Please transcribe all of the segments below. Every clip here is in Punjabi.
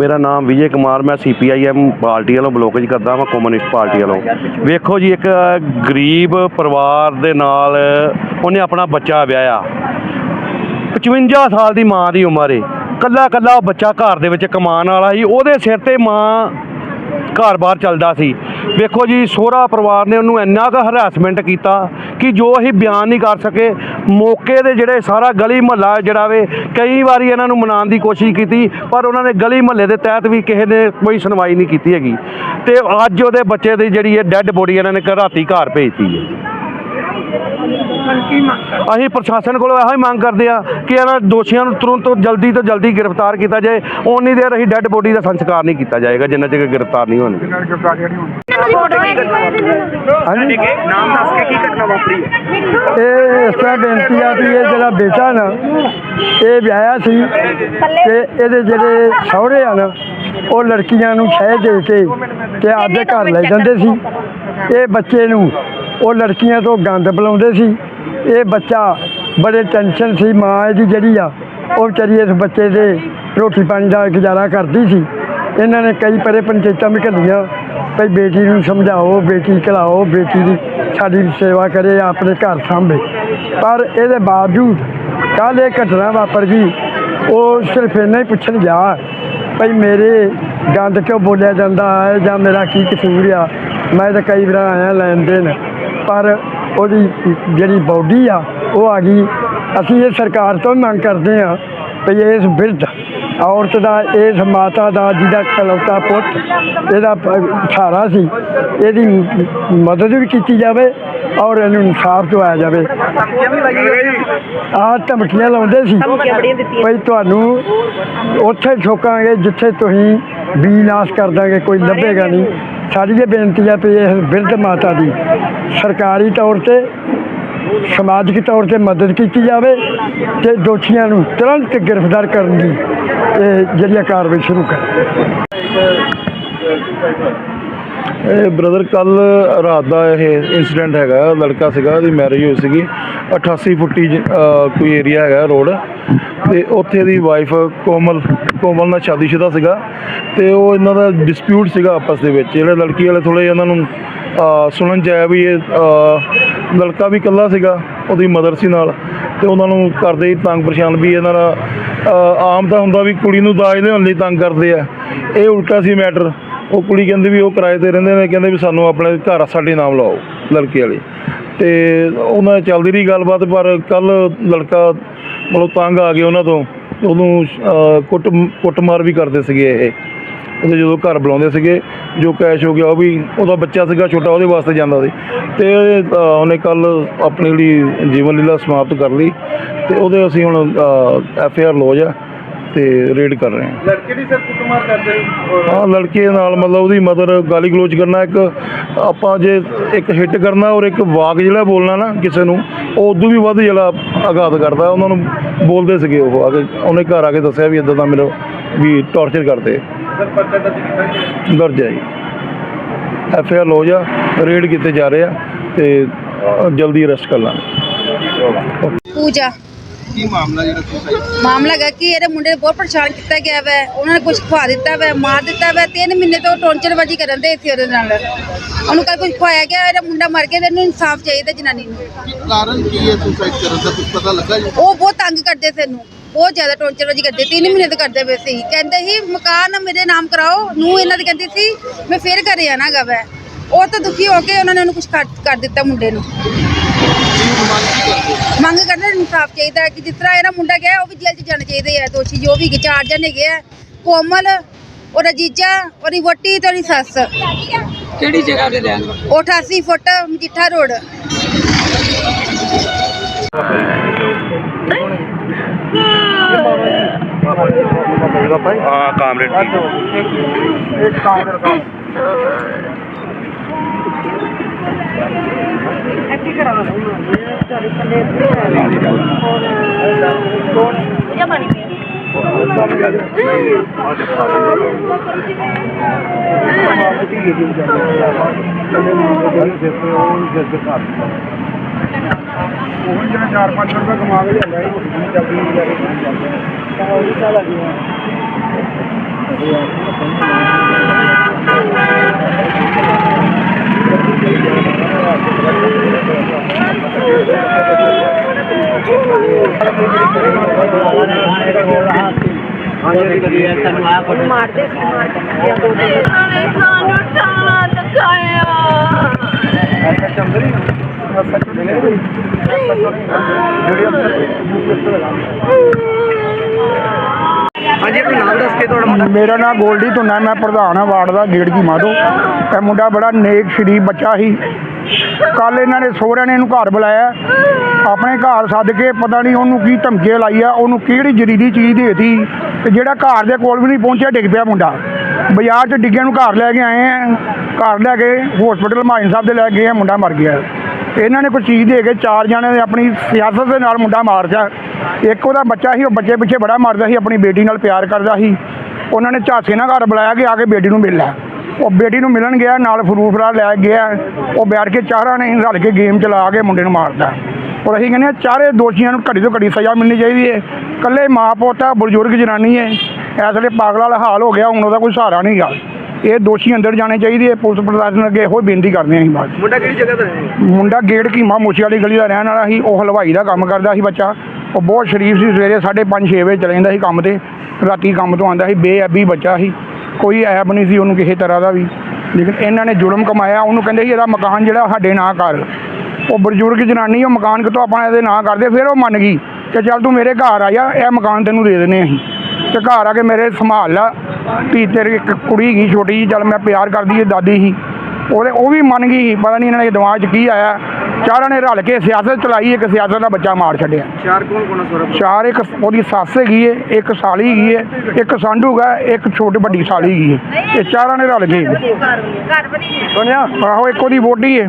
ਮੇਰਾ ਨਾਮ ਵਿਜੇ ਕੁਮਾਰ, ਮੈਂ ਸੀਪੀਆਈਐਮ ਪਾਰਟੀ ਵੱਲੋਂ ਬਲੋਕੇਜ ਕਰਦਾ ਹਾਂ ਕਮਿਊਨਿਸਟ ਪਾਰਟੀ ਵੱਲੋਂ। ਵੇਖੋ ਜੀ, ਇੱਕ ਗਰੀਬ ਪਰਿਵਾਰ ਦੇ ਨਾਲ ਉਹਨੇ ਆਪਣਾ ਬੱਚਾ ਵਿਆਹਿਆ। 55 ਸਾਲ ਦੀ ਮਾਂ ਦੀ ਉਮਰ ਏ। ਕੱਲਾ ਕੱਲਾ ਉਹ ਬੱਚਾ ਘਰ ਦੇ ਵਿੱਚ ਕਮਾਉਣ ਵਾਲਾ ਸੀ। ਉਹਦੇ ਸਿਰ ਤੇ ਮਾਂ ਘਰ-ਬਾਰ ਚੱਲਦਾ ਸੀ। ਵੇਖੋ ਜੀ, ਸੋਹਰਾ ਪਰਿਵਾਰ ਨੇ ਉਹਨੂੰ ਇੰਨਾ ਕੁ ਹਰਾਸਮੈਂਟ ਕੀਤਾ ਕਿ ਜੋ ਅਸੀਂ ਬਿਆਨ ਨਹੀਂ ਕਰ ਸਕੇ ਮੌਕੇ ਦੇ ਜਿਹੜੇ ਸਾਰਾ ਗਲੀ ਮਹੱਲਾ ਜਿਹੜਾ ਵੇ ਕਈ ਵਾਰੀ ਇਹਨਾਂ ਨੂੰ ਮਨਾਉਣ ਦੀ ਕੋਸ਼ਿਸ਼ ਕੀਤੀ, ਪਰ ਉਹਨਾਂ ਨੇ ਗਲੀ ਮਹੱਲੇ ਦੇ ਤਹਿਤ ਵੀ ਕਿਸੇ ਨੇ ਕੋਈ ਸੁਣਵਾਈ ਨਹੀਂ ਕੀਤੀ ਹੈਗੀ। ਤੇ ਅੱਜ ਉਹਦੇ ਬੱਚੇ ਦੀ ਜਿਹੜੀ ਹੈ ਡੈੱਡ ਬੋਡੀ ਇਹਨਾਂ ਨੇ ਰਾਤੀ ਘਰ ਭੇਜਤੀ ਹੈ। ਅਸੀਂ ਪ੍ਰਸ਼ਾਸਨ ਕੋਲੋਂ ਇਹੋ ਹੀ ਮੰਗ ਕਰਦੇ ਆ ਕਿ ਇਹਨਾਂ ਦੋਸ਼ੀਆਂ ਨੂੰ ਤੁਰੰਤ ਤੋਂ ਜਲਦੀ ਤੋਂ ਜਲਦੀ ਗ੍ਰਿਫਤਾਰ ਕੀਤਾ ਜਾਏ। ਓਨੀ ਦੇਰ ਅਸੀਂ ਡੈੱਡ ਬੋਡੀ ਦਾ ਸੰਸਕਾਰ ਨਹੀਂ ਕੀਤਾ ਜਾਏਗਾ ਜਿੰਨਾ ਚਿਰ ਗ੍ਰਿਫਤਾਰ ਨਹੀਂ ਹੋਣਗੇ। ਹਾਂਜੀ। ਨਾਮ ਦੱਸ ਕੇ ਕੀ ਘਟਨਾ ਵਾਪਰੀ ਇਹ ਇਸ ਤਰ੍ਹਾਂ ਬੇਨਤੀ ਆ ਵੀ ਇਹ ਜਿਹੜਾ ਬੇਟਾ ਨਾ ਇਹ ਵਿਆਹਿਆ ਸੀ ਤੇ ਇਹਦੇ ਜਿਹੜੇ ਸਹੁਰੇ ਆ ਨਾ ਉਹ ਲੜਕੀਆਂ ਨੂੰ ਸ਼ਹਿ ਦੇ ਕੇ ਤੇ ਆਪਦੇ ਘਰ ਲੈ ਜਾਂਦੇ ਸੀ। ਇਹ ਬੱਚੇ ਨੂੰ ਉਹ ਲੜਕੀਆਂ ਤੋਂ ਗੰਦ ਬੁਲਾਉਂਦੇ ਸੀ। ਇਹ ਬੱਚਾ ਬੜੇ ਟੈਨਸ਼ਨ ਸੀ, ਮਾਂ ਇਹਦੀ ਜਿਹੜੀ ਆ, ਉਹ ਵਿਚਾਰੀ ਇਸ ਬੱਚੇ ਦੇ ਰੋਟੀ ਪਾਣੀ ਦਾ ਗੁਜ਼ਾਰਾ ਕਰਦੀ ਸੀ। ਇਹਨਾਂ ਨੇ ਕਈ ਪਰੇ ਪੰਚਾਇਤਾਂ ਵੀ ਘੱਲੀਆਂ, ਭਈ ਬੇਟੀ ਨੂੰ ਸਮਝਾਓ, ਬੇਟੀ ਕਲਾਓ ਬੇਟੀ ਦੀ ਸਾਡੀ ਸੇਵਾ ਕਰੇ, ਆਪਣੇ ਘਰ ਸਾਂਭੇ। ਪਰ ਇਹਦੇ ਬਾਵਜੂਦ ਕੱਲ੍ਹ ਇਹ ਘਟਨਾ ਵਾਪਰ ਗਈ, ਉਹ ਸਿਰਫ ਇੰਨਾ ਹੀ ਪੁੱਛਣ ਗਿਆ, ਭਈ ਮੇਰੇ ਗੰਦ ਕਿਉਂ ਬੋਲਿਆ ਜਾਂਦਾ ਹੈ ਜਾਂ ਮੇਰਾ ਕੀ ਕਸੂਰ ਆ? ਮੈਂ ਤਾਂ ਕਈ ਵਾਰ ਆਇਆ ਲੈਣ ਦੇਣ, ਪਰ ਉਹਦੀ ਜਿਹੜੀ ਬਾਡੀ ਆ, ਉਹ ਆ ਗਈ। ਅਸੀਂ ਇਹ ਸਰਕਾਰ ਤੋਂ ਮੰਗ ਕਰਦੇ ਹਾਂ ਵੀ ਇਸ ਬਿਰਧ ਔਰਤ ਦਾ, ਇਸ ਮਾਤਾ ਦਾ ਜਿਹਦਾ ਕਲੌਤਾ ਪੁੱਤ, ਇਹਦਾ ਪ- ਸਹਾਰਾ ਸੀ, ਇਹਦੀ ਮਦਦ ਵੀ ਕੀਤੀ ਜਾਵੇ ਔਰ ਇਹਨੂੰ ਇਨਸਾਫ ਦਿਵਾਇਆ ਜਾਵੇ। ਧਮਕੀਆਂ ਆਹ ਧਮਕੀਆਂ ਲਾਉਂਦੇ ਸੀ ਧਮਕੀਆਂ ਭਈ ਤੁਹਾਨੂੰ ਉੱਥੇ ਠੋਕਾਂਗੇ ਜਿੱਥੇ ਤੁਸੀਂ ਬੀ ਨਾਸ਼ ਕਰ ਦਾਂਗੇ, ਕੋਈ ਲੱਭੇਗਾ ਨਹੀਂ। ਸਾਡੀ ਇਹ ਬੇਨਤੀ ਹੈ ਵੀ ਇਹ ਬਿਰਧ ਮਾਤਾ ਦੀ ਸਰਕਾਰੀ ਤੌਰ ਤੇ, ਸਮਾਜਿਕ ਤੌਰ ਤੇ ਮਦਦ ਕੀਤੀ ਜਾਵੇ ਤੇ ਦੋਸ਼ੀਆਂ ਨੂੰ ਤੁਰੰਤ ਗ੍ਰਿਫਤਾਰ ਕਰਨ ਦੀ ਇਹ ਜਿਹੜੀਆਂ ਕਾਰਵਾਈ ਸ਼ੁਰੂ ਕਰੇ। ਇਹ ਬ੍ਰਦਰ ਕੱਲ ਰਾਤ ਦਾ ਇਹ ਇਨਸੀਡੈਂਟ ਹੈਗਾ, ਲੜਕਾ ਸੀਗਾ, ਉਹਦੀ ਮੈਰਿਜ ਹੋਈ ਸੀਗੀ। 88 ਫੁੱਟੀ ਜ- ਅਹ, ਕੋਈ ਏਰੀਆ ਹੈਗਾ ਰੋਡ ਤੇ ਉੱਥੇ ਦੀ ਵਾਈਫ ਕੋਮਲ ਕੋਮਲ ਨਾਲ ਸ਼ਾਦੀशुदा ਸੀਗਾ। ਤੇ ਉਹ ਇਹਨਾਂ ਦਾ ਡਿਸਪਿਊਟ ਸੀਗਾ ਆਪਸ ਦੇ ਵਿੱਚ। ਜਿਹੜੇ ਲੜਕੀ ਵਾਲੇ ਥੋੜੇ ਇਹਨਾਂ ਨੂੰ, ਅਹ, ਸੁਣਨ ਚ ਆਇਆ ਵੀ ਇਹ, ਅਹ, ਲੜਕਾ ਵੀ ਇਕੱਲਾ ਸੀਗਾ, ਉਹਦੀ ਮਦਰ ਸੀ ਨਾਲ। ਤੇ ਉਹਨਾਂ ਨੂੰ ਕਰਦੇ ਹੀ ਤੰਗ ਪਰੇਸ਼ਾਨ ਵੀ ਇਹਨਾਂ ਦਾ, ਅਹ, ਆਮ ਤਾਂ ਹੁੰਦਾ ਵੀ ਕੁੜੀ ਨੂੰ ਦਾਜ ਲਿਆਉਣ ਲਈ ਤੰਗ ਕਰਦੇ ਆ। ਇਹ ਉਲਟਾ ਸੀ ਮੈਟਰ ਉਹ ਕੁੜੀ ਕਹਿੰਦੀ ਵੀ ਉਹ ਕਿਰਾਏ ਤੇ ਰਹਿੰਦੇ ਨੇ, ਕਹਿੰਦੇ ਵੀ ਸਾਨੂੰ ਆਪਣੇ ਘਰ ਸਾਡੇ ਨਾਮ ਲਾਓ, ਲੜਕੇ ਵਾਲੇ। ਤੇ ਉਹਨਾਂ ਚੱਲਦੀ ਰਹੀ ਗੱਲਬਾਤ, ਪਰ ਕੱਲ ਲੜਕਾ ਮਤਲਬ ਤੰਗ ਆ ਗਿਆ ਉਹਨਾਂ ਤੋਂ। ਉਹਨੂੰ ਕੁੱਟ, ਕੁੱਟਮਾਰ ਵੀ ਕਰਦੇ ਸੀਗੇ ਇਹ। ਉਹਦੇ ਜਦੋਂ ਘਰ ਬੁਲਾਉਂਦੇ ਸੀਗੇ, ਜੋ ਕੈਸ਼ ਹੋ ਗਿਆ ਉਹ ਵੀ, ਉਹਦਾ ਬੱਚਾ ਸੀਗਾ ਛੋਟਾ, ਉਹਦੇ ਵਾਸਤੇ ਜਾਂਦਾ ਸੀ। ਤੇ ਉਹਨੇ ਕੱਲ ਆਪਣੀ ਜਿਹੜੀ ਜੀਵਨ ਲੀਲਾ ਸਮਾਪਤ ਕਰ ਲਈ। ਤੇ ਉਹਦੇ ਅਸੀਂ ਹੁਣ ਐਫ ਆਈ ਆਰ ਲੌਜ ਆ। ਤੇ ਰੇਡ ਕਰ ਰਹੇ ਹਾਂ। ਲੜਕੇ ਦੀ ਸਿਰ ਕੁੱਟਮਾਰ ਕਰਦੇ ਹਾਂ? ਲੜਕੇ ਨਾਲ ਮਤਲਬ ਉਹਦੀ ਮਦਰ ਗਾਲੀ ਗਲੋਚ ਕਰਨਾ ਇੱਕ ਆਪਾਂ ਜੇ ਇੱਕ ਹਿੱਟ ਕਰਨਾ ਔਰ ਇੱਕ ਵਾਕ ਜਿਹੜਾ ਬੋਲਣਾ ਨਾ ਕਿਸੇ ਨੂੰ ਉਹ ਉਦੋਂ ਵੀ ਵੱਧ ਜਿਹੜਾ ਆਘਾਤ ਕਰਦਾ। ਉਹਨਾਂ ਨੂੰ ਬੋਲਦੇ ਸੀਗੇ ਉਹ ਆ ਕੇ ਉਹਨੇ ਘਰ ਆ ਕੇ ਦੱਸਿਆ ਵੀ ਇਦਾਂ ਦਾ ਮੇਰਾ ਵੀ ਟੌਰਚਰ ਕਰਦੇ। ਸਰ ਪਰਚਾ ਦਰਜ ਕੀਤਾ ਜੀ ਦਰਜ ਹੈ ਜੀ। ਐਫ ਆਈ ਆਰ ਲੋ ਜਾ ਰੇਡ ਕੀਤੇ ਜਾ ਰਹੇ ਆ ਤੇ ਜਲਦੀ ਅਰੈਸਟ ਕਰ ਲਾਂਗੇ। ਪੂਜਾ। ਕੀ ਮਾਮਲਾ ਜਿਹੜਾ ਤੁਸੀਂ ਮਾਮਲਾ ਹੈਗਾ ਕਿ ਇਹਦੇ ਮੁੰਡੇ ਨੂੰ ਬਹੁਤ ਪਰੇਸ਼ਾਨ ਕੀਤਾ ਗਿਆ ਵੈ। ਉਹਨਾਂ ਨੇ ਕੁਝ ਖਵਾ ਦਿੱਤਾ ਵੈ ਮਾਰ ਦਿੱਤਾ ਵੈ। ਤਿੰਨ ਮਹੀਨੇ ਤੋਂ ਟੌਰਚਰਬਾਜੀ ਕਰਨ ਦੇ ਸੀ ਉਹਦੇ ਨਾਲ। ਉਹਨੂੰ ਕੱਲ ਕੁਝ ਖਵਾਇਆ ਗਿਆ ਇਹਦਾ ਮੁੰਡਾ ਮਰ ਗਿਆ ਤੇ ਇਹਨੂੰ ਇਨਸਾਫ ਚਾਹੀਦਾ ਜਨਾਨੀ ਨੂੰ। ਕਾਰਨ ਕੀ ਹੈ ਸੁਸਾਈਡ ਕਰਨ ਦਾ? ਕੁਝ ਪਤਾ ਲੱਗਾ ਜੀ? ਉਹ ਬਹੁਤ ਤੰਗ ਕਰਦੇ ਸੀ ਇਹਨੂੰ। ਬਹੁਤ ਜ਼ਿਆਦਾ ਟੌਰਚਰਬਾਜੀ ਕਰਦੇ ਤਿੰਨ ਮਹੀਨੇ ਤੋਂ ਕਰਦੇ ਪਏ ਸੀ। ਕਹਿੰਦੇ ਸੀ ਮਕਾਨ ਮੇਰੇ ਨਾਮ ਕਰਾਓ ਨੂੰ ਇਹਨਾਂ ਦੀ ਕਹਿੰਦੀ ਸੀ ਮੈਂ ਫੇਰ ਘਰੇ ਆਣਾਗਾ ਵੈ। ਉਹ ਤਾਂ ਦੁਖੀ ਹੋ ਕੇ ਉਹਨਾਂ ਨੇ ਉਹਨੂੰ ਕੁਝ ਕਰ ਦਿੱਤਾ ਮੁੰਡੇ ਨੂੰ। ਮੰਗ ਕਰਦੇ ਇਨਸਾਫ ਚਾਹੀਦਾ ਹੈ ਕਿ ਜਿਸ ਤਰ੍ਹਾਂ ਇਹਦਾ ਮੁੰਡਾ ਗਿਆ ਉਹ ਵੀ ਜੇਲ੍ਹ 'ਚ ਜਾਣਾ ਚਾਹੀਦੇ ਆ। ਦੋਸ਼ੀ ਜੋ ਵੀ ਚਾਰ ਜਣੇ ਹੈਗੇ ਆ ਕੋਮਲ ਉਹਦਾ ਜੀਜਾ ਉਹਦੀ ਵੋਟੀ ਤੇ ਉਹਦੀ ਸੱਸ। ਕਿਹੜੀ ਜਗ੍ਹਾ ਤੇ ਰਹਿਣ ਉਹ 88 ਫੁੱਟ ਮਜੀਠਾ ਰੋਡ। ਹਾਂ ਕਾਮਰੇਡ ਇੱਕ ਦਾ ਉਹ ਜਿਹੜਾ 4-5 ਰੁਪਏ ਕਮਾ ਕੇ ਲਿਆਂਦਾ ਇਹ ਚੱਲਦੀ ਨਹੀਂ ਜਾ ਰਹੀ ਉਹ ਵੀ ਸਾਲਾ ਜੀ ਹਾਂਜੀ ਆਪਣਾ ਨਾਮ ਦੱਸ ਕੇ ਤੁਹਾਡਾ ਮੇਰਾ ਨਾਮ ਗੋਲਡੀ ਧੁੰਨਾ ਮੈਂ ਪ੍ਰਧਾਨ ਹਾਂ ਵਾਰਡ ਦਾ ਗੇੜ ਕੀ ਮਾਧੋ। ਇਹ ਮੁੰਡਾ ਬੜਾ ਨੇਕ, ਸ਼ਰੀਫ ਬੱਚਾ ਸੀ। ਕੱਲ ਇਹਨਾਂ ਨੇ ਸਹੁਰਿਆਂ ਨੇ ਇਹਨੂੰ ਘਰ ਬੁਲਾਇਆ, ਆਪਣੇ ਘਰ ਸੱਦ ਕੇ ਪਤਾ ਨਹੀਂ ਉਹਨੂੰ ਕੀ ਧਮਕੀਆਂ ਲਾਈ ਆ, ਉਹਨੂੰ ਕਿਹੜੀ ਜ਼ਰੀਦੀ ਚੀਜ਼ ਦੇਤੀ, ਤੇ ਜਿਹੜਾ ਘਰ ਦੇ ਕੋਲ ਵੀ ਨਹੀਂ ਪਹੁੰਚਿਆ, ਡਿੱਗ ਪਿਆ ਮੁੰਡਾ। ਬਾਜ਼ਾਰ 'ਚ ਡਿੱਗਿਆ ਨੂੰ ਘਰ ਲੈ ਕੇ ਆਏ ਆ, ਘਰ ਲੈ ਕੇ ਹਸਪੀਟਲ ਮਾਇਨ ਸਾਹਿਬ ਦੇ ਲੈ ਗਏ ਆ, ਮੁੰਡਾ ਮਰ ਗਿਆ। ਇਹਨਾਂ ਨੇ ਕੋਈ ਚੀਜ਼ ਦੇ ਕੇ ਚਾਰ ਜਣੇ ਨੇ ਆਪਣੀ ਸਿਆਸਤ ਦੇ ਨਾਲ ਮੁੰਡਾ ਮਾਰਦਾ ਇੱਕ ਉਹਦਾ ਬੱਚਾ ਸੀ, ਉਹ ਬੱਚੇ ਪਿੱਛੇ ਬੜਾ ਮਾਰਦਾ ਸੀ, ਆਪਣੀ ਬੇਟੀ ਨਾਲ ਪਿਆਰ ਕਰਦਾ ਸੀ। ਉਹਨਾਂ ਨੇ ਝਾਂਸੇ ਨਾਲ ਘਰ ਬੁਲਾਇਆ ਕਿ ਆ ਕੇ ਬੇਟੀ ਨੂੰ ਮਿਲ ਲੈ। ਉਹ ਬੇਟੀ ਨੂੰ ਮਿਲਣ ਗਿਆ ਨਾਲ ਫਰੂਟ ਫਰਾ ਲੈ ਗਿਆ। ਉਹ ਬੈਠ ਕੇ ਚਾਰਾਂ ਨੇ ਰਲ ਕੇ ਗੇਮ ਚਲਾ ਕੇ ਮੁੰਡੇ ਨੂੰ ਮਾਰਦਾ ਔਰ ਅਸੀਂ ਕਹਿੰਦੇ ਹਾਂ ਚਾਰੇ ਦੋਸ਼ੀਆਂ ਨੂੰ ਘੜੀ ਤੋਂ ਘੜੀ ਸਜ਼ਾ ਮਿਲਣੀ ਚਾਹੀਦੀ ਹੈ। ਇਕੱਲੇ ਮਾਂ ਪੁੱਤ ਆ ਬਜ਼ੁਰਗ ਜਨਾਨੀ ਹੈ। ਇਸ ਵੇਲੇ ਪਾਗਲ ਵਾਲਾ ਹਾਲ ਹੋ ਗਿਆ ਹੁਣ ਉਹਦਾ ਕੋਈ ਸਹਾਰਾ ਨਹੀਂ ਗਾ। ਇਹ ਦੋਸ਼ੀ ਅੰਦਰ ਜਾਣੇ ਚਾਹੀਦੇ ਹੈ। ਪੁਲਿਸ ਪ੍ਰਸ਼ਾਸਨ ਅੱਗੇ ਇਹੋ ਬੇਨਤੀ ਕਰਦੇ ਹਾਂ ਅਸੀਂ ਬਾਅਦ ਮੁੰਡਾ ਕਿਹੜੀ ਜਗ੍ਹਾ ਦਾ ਹੈ? ਮੁੰਡਾ ਗੇੜ ਕੀਮਾ ਮੋਚੀ ਵਾਲੀ ਗਲੀ ਦਾ ਰਹਿਣ ਵਾਲਾ ਸੀ। ਉਹ ਹਲਵਾਈ ਦਾ ਕੰਮ ਕਰਦਾ ਸੀ ਬੱਚਾ। ਉਹ ਬਹੁਤ ਸ਼ਰੀਫ ਸੀ। ਸਵੇਰੇ 5:30 6 ਵਜੇ ਚਲੇ ਜਾਂਦਾ ਸੀ ਕੰਮ ਤੇ। ਰਾਤੀ ਕੰਮ ਤੋਂ ਆਉਂਦਾ ਸੀ। ਬੇਅਬੀ ਬੱਚਾ ਸੀ। ਕੋਈ ਐਬ ਨਹੀਂ ਸੀ ਉਹਨੂੰ ਕਿਸੇ ਤਰ੍ਹਾਂ ਦਾ ਵੀ। ਲੇਕਿਨ ਇਹਨਾਂ ਨੇ ਜ਼ੁਲਮ ਕਮਾਇਆ ਉਹਨੂੰ ਕਹਿੰਦੇ ਸੀ ਇਹਦਾ ਮਕਾਨ ਜਿਹੜਾ ਸਾਡੇ ਨਾਂ ਕਰ। ਉਹ ਬਜ਼ੁਰਗ ਜਨਾਨੀ ਉਹ ਮਕਾਨ ਕਿਤੋਂ ਆਪਾਂ ਇਹਦੇ ਨਾਂ ਕਰਦੇ ਫਿਰ ਉਹ ਮੰਨ ਗਈ ਕਿ ਚੱਲ ਤੂੰ ਮੇਰੇ ਘਰ ਆ ਜਾ ਇਹ ਮਕਾਨ ਤੈਨੂੰ ਦੇ ਦਿੰਦੇ ਅਸੀਂ। ਤੇ ਘਰ ਆ ਕੇ ਮੇਰੇ ਸੰਭਾਲ ਲਾ। ਧੀ ਤੇਰੀ ਇੱਕ ਕੁੜੀ ਗਈ ਛੋਟੀ ਜਿਹੀ ਚੱਲ ਮੈਂ ਪਿਆਰ ਕਰਦੀ ਹੈ ਦਾਦੀ ਸੀ। ਉਹਦੇ ਉਹ ਵੀ ਮੰਨ ਗਈ ਸੀ, ਪਤਾ ਨਹੀਂ ਇਹਨਾਂ ਦੇ ਦਿਮਾਗ 'ਚ ਕੀ ਆਇਆ। ਚਾਰਾਂ ਨੇ ਰਲ ਕੇ ਸਿਆਸਤ ਚਲਾਈ ਇੱਕ ਸਿਆਸਤ ਦਾ ਬੱਚਾ ਮਾਰ ਛੱਡਿਆ। ਚਾਰ ਕੌਣ ਕੌਣ ਸੋਰਾ ਚਾਰ ਇੱਕ ਉਹਦੀ ਸੱਸ ਹੈਗੀ ਏ ਇੱਕ ਸਾਲੀ ਹੈਗੀ ਏ ਇੱਕ ਸਾਂਢੂ ਹੈ ਇੱਕ ਛੋਟੀ ਵੱਡੀ ਸਾਲੀ ਹੈਗੀ ਏ। ਇਹ ਚਾਰਾਂ ਨੇ ਰਲ ਕੇ। ਘਰ ਬਣੀ ਹੈ ਸੁਣਿਆ? ਆਹੋ ਇੱਕ ਉਹਦੀ ਵੋਟੀ ਏ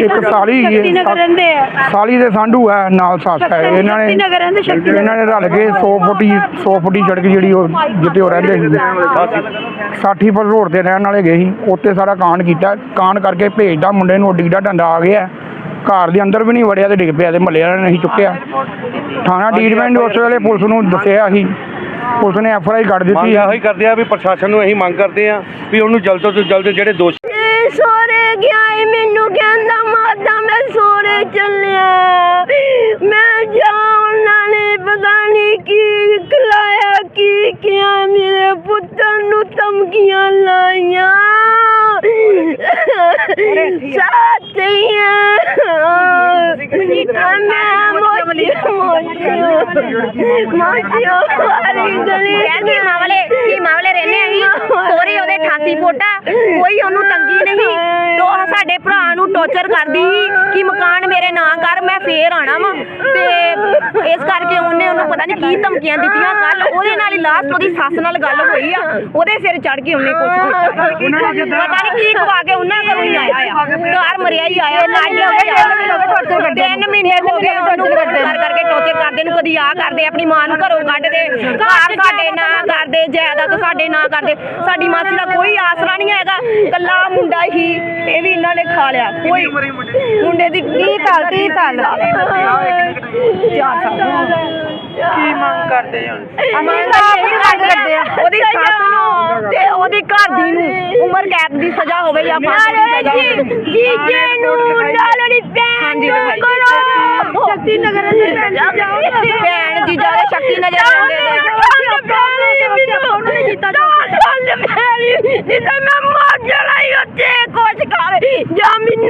ਇੱਕ ਸਾਲੀ ਹੈਗੀ ਏ। ਸਾਲੀ ਦੇ ਸਾਂਢੂ ਹੈ ਨਾਲ ਸੱਸ ਹੈ। ਇਹਨਾਂ ਨੇ ਸ਼ਕਤੀ ਇਹਨਾਂ ਨੇ ਰਲ ਕੇ 100 ਫੁੱਟੀ 100 ਫੁੱਟੀ ਸੜਕ ਜਿਹੜੀ ਉਹ ਜਿੱਤੇ ਉਹ ਰਹਿੰਦੇ ਸੀ। ਸਾਠੀ ਪਰ ਰੋਡ ਤੇ ਰਹਿਣ ਵਾਲੇ ਗਏ ਸੀ। ਉੱਤੇ ਸਾਰਾ ਕਾਂਡ ਕੀਤਾ। ਕਾਂਡ ਕਰਕੇ ਭੇਜਦਾ ਮੁੰਡੇ ਨੂੰ ਡਿੱਗਦਾ ਡੰਡਾ ਆ ਗਿਆ। ਘਰ ਦੇ ਅੰਦਰ ਵੀ ਨਹੀਂ ਵੜਿਆ ਤੇ ਡਿੱਗ ਪਿਆ ਤੇ ਮੱਲੇ ਵਾਲਿਆਂ ਨੇ ਨਹੀਂ ਚੁੱਕਿਆ। ਥਾਣਾ ਟ੍ਰੀਟਮੈਂਟ ਉਸ ਵੇਲੇ ਪੁਲਿਸ ਨੂੰ ਦੱਸਿਆ ਸੀ। ਪੁਲਿਸ ਨੇ ਐਫ ਆਈ ਕੱਢ ਮੰਗ ਦਿੱਤੀ ਇਹੋ ਹੀ ਕਰਦੇ ਆ ਵੀ ਪ੍ਰਸ਼ਾਸਨ ਨੂੰ ਅਸੀਂ ਮੰਗ ਕਰਦੇ ਆ ਵੀ ਉਹਨੂੰ ਜਲਦ ਤੋਂ ਜਲਦ ਜਿਹੜੇ ਦੋਸ਼ੀ ਸੋਰੇ ਗਿਆ ਏ ਮੈਨੂੰ ਕਹਿੰਦਾ ਮਾਤਾ ਮੈਂ ਸੋਰੇ ਚੱਲਿਆ। ਮੈਂ ਜਾਉਣਾ ਨੇ ਪਤਾ ਨਹੀਂ ਕੀ ਖਿਲਾਇਆ ਕੀ ਕਿਹਾ ਮੇਰੇ ਪੁੱਤਰ ਨੂੰ ਧਮਕੀਆਂ ਲਾਈਆਂ। साथी ਮੈਂ ਮੋਚੀ ਕੀ ਮਾਮਲੇ ਰਹਿੰਦੇ ਆਂ ਸੋਰੀ ਉਹਦੇ 88 ਫੋਟਾ ਕੋਈ ਉਹਨੂੰ ਤੰਗੀ ਨਹੀਂ ਤੋ ਸਾਡੇ ਭਰਾ ਨੂੰ ਟੌਰਚਰ ਕਰਦੀ ਸੀ ਕਿ ਮਕਾਨ ਮੇਰੇ ਨਾਂ ਕਰ ਮੈਂ ਫੇਰ ਆਣਾ ਵਾ ਤੇ ਇਸ ਕਰਕੇ ਉਹਨੇ ਉਹਨੂੰ ਪਤਾ ਨਹੀਂ ਕੀ ਧਮਕੀਆਂ ਦਿੱਤੀਆਂ ਕੱਲ ਉਹਦੇ ਨਾਲ ਹੀ ਲਾਸਟ ਉਹਦੀ ਸੱਸ ਨਾਲ ਗੱਲ ਹੋਈ ਆ ਉਹਦੇ ਸਿਰ ਚੜ ਕੇ ਉਹਨੇ ਕੁਝ ਪਤਾ ਨਹੀਂ ਕੀ ਖਵਾ ਕੇ ਉਹਨਾਂ ਘਰੋਂ ਹੀ ਆਇਆ ਆ ਘਰ ਮਰਿਆ ਹੀ ਆਇਆ ਲਾਡੀ ਮਹੀਨੇ ਹੋ ਗਏ ਕਰ ਕਰਕੇ ਟੌਰਚਰ ਕਰਦੇ ਨੂੰ ਕਦੀ ਆ ਕਰਦੇ ਆਪਣੀ ਮਾਂ ਨੂੰ ਘਰੋਂ ਕੱਢਦੇ ਘਰ ਸਾਡੇ ਨਾਂ ਕਰਦੇ ਜਾਇਦਾਦ ਸਾਡੇ ਨਾਂ ਕਰਦੇ। ਸਾਡੀ ਮਾਸੀ ਦਾ ਕੋਈ ਆਸਰਾ ਨਹੀਂ ਹੈਗਾ। ਕੱਲਾ ਮੁੰਡਾ ਹੀ ਇਹ ਵੀ ਇਹਨਾਂ ਨੇ ਖਾ ਲਿਆ। ਕੋਈ ਮੁੰਡੇ ਦੀ? 30 ਸਾਲ 30 ਸਾਲ। ਕੀ ਮੰਗ ਕਰਦੇ ਹੁਣ? ਤਾਂ ਇਹ ਮੰਗ ਕਰਦੇ ਆ। ਉਹਦੀ ਸੱਸ ਨੂੰ ਤੇ ਉਹਦੀ ਘਰ ਦੀ ਨੂੰ ਉਮਰ ਕੈਦ ਦੀ ਸਜ਼ਾ ਹੋਵੇ ਜਾਂ ਫਾਂਸੀ ਦੀ ਸਜ਼ਾ ਹੋਵੇ। ਜੀਜੇ ਨੂੰ ਡਾਲੜੀ ਹਾਂਜੀ ਪੈਣ। ਕਰੋ ਸ਼ਕਤੀ ਨਗਰ ਦੇ ਭੈਣ ਜੀ ਜਾ ਕੇ ਸ਼ਕਤੀ ਨਗਰ ਜਾਂਦੇ ਉਹਨਾਂ ਨੇ ਕੀਤਾ ਜੋ। ਮੇਰੀ ਜਿੱਦਾਂ ਮੈਂ ਮਾਰ ਜਲਾਈ ਉੱਤੇ ਕੁਝ ਕਰ। ਜਾਂ ਮੈਨੂੰ